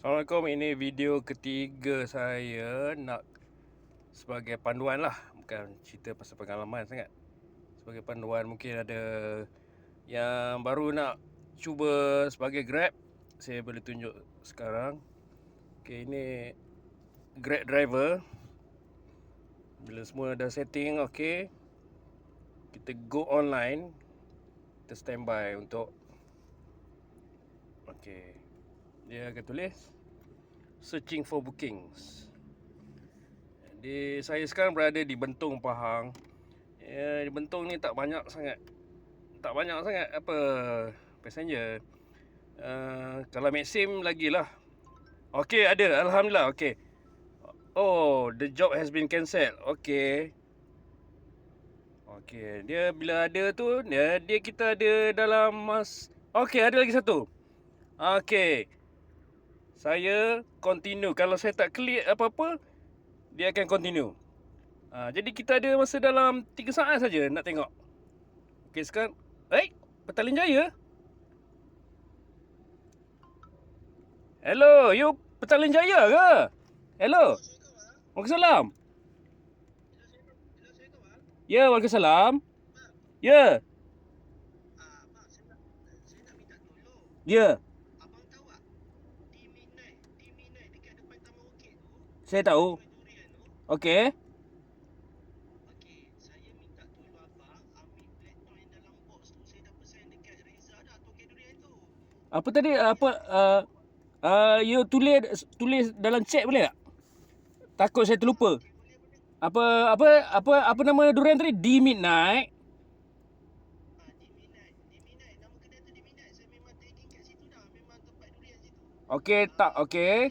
Assalamualaikum. Ini video ketiga saya nak sebagai panduan lah. Bukan cerita pasal pengalaman sangat. Sebagai panduan mungkin ada yang baru nak cuba sebagai Grab. Saya boleh tunjuk sekarang. Okay, ini Grab driver. Bila semua dah setting, okay. Kita go online. Kita standby untuk Okay. Dia akan tulis searching for bookings. Di saya sekarang berada di Bentong Pahang. Ya, di Bentong ni tak banyak sangat. Tak banyak sangat apa passenger. Uh, kalau Maxim lagilah. Okey, ada. Alhamdulillah. Okey. Oh, the job has been cancelled. Okey. Okey, dia bila ada tu, dia, dia kita ada dalam mas Okey, ada lagi satu. Okey. Saya continue. Kalau saya tak klik apa-apa, dia akan continue. Ha, jadi kita ada masa dalam 3 saat saja nak tengok. Okey, sekarang. Eh, Petaling Jaya? Hello, you Petaling Jaya ke? Hello. Waalaikumsalam. Ya, Waalaikumsalam. Ya. Ya. Saya tahu. Okey. Apa tadi apa uh, uh, you tulis tulis dalam chat boleh tak? Takut saya terlupa. Apa apa apa apa nama durian tadi? D midnight. Okey tak okey.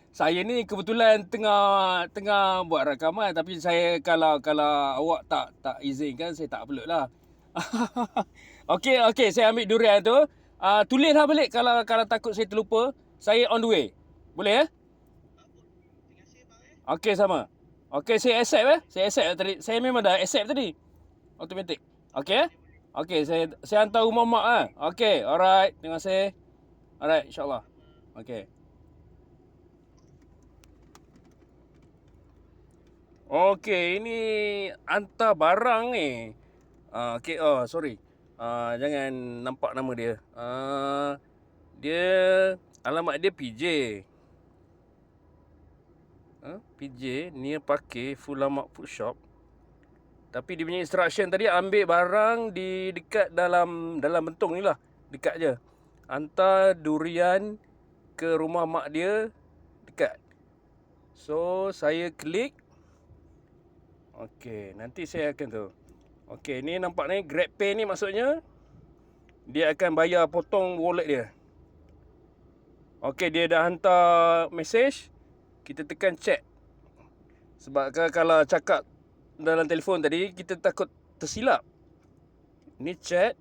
Saya ni kebetulan tengah tengah buat rakaman tapi saya kalau kalau awak tak tak izinkan saya tak upload lah. okey okey saya ambil durian tu. Ah, tulislah balik kalau kalau takut saya terlupa. Saya on the way. Boleh ya? Okey sama. Okey saya accept eh. Saya accept tadi. Saya memang dah accept tadi. Automatic. Okey eh? Okey saya saya hantar rumah mak ah. Okey, alright. Terima kasih. Alright, insyaAllah. Okay. Okay, ini hantar barang ni. Uh, okay, oh sorry. Uh, jangan nampak nama dia. Uh, dia, alamat dia PJ. Uh, PJ, ni pakai Fulamak Food Shop. Tapi dia punya instruction tadi ambil barang di dekat dalam dalam bentung ni lah. Dekat je hantar durian ke rumah mak dia dekat. So saya klik. Okey, nanti saya akan tu. Okey, ni nampak ni GrabPay ni maksudnya dia akan bayar potong wallet dia. Okey, dia dah hantar message. Kita tekan check. Sebab kalau cakap dalam telefon tadi kita takut tersilap. Ni chat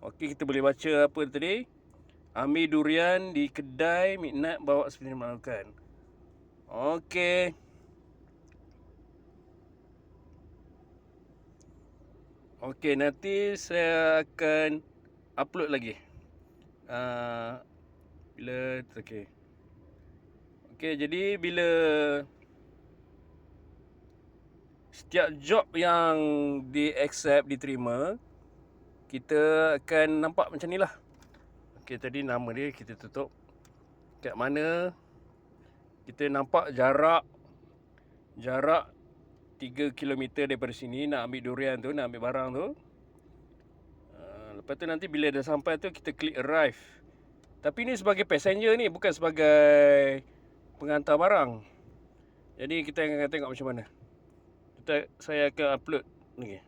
Okey, kita boleh baca apa tadi. Ambil durian di kedai midnight bawa sebenarnya makan. Okey. Okey, nanti saya akan upload lagi. Uh, bila okey. Okey, jadi bila setiap job yang di accept diterima, kita akan nampak macam ni lah ok tadi nama dia kita tutup kat mana kita nampak jarak jarak 3 km daripada sini nak ambil durian tu nak ambil barang tu. Uh, lepas tu nanti bila dah sampai tu kita klik arrive. Tapi ni sebagai passenger ni bukan sebagai pengantar barang. Jadi kita akan tengok macam mana. Kita, saya akan upload ni okay.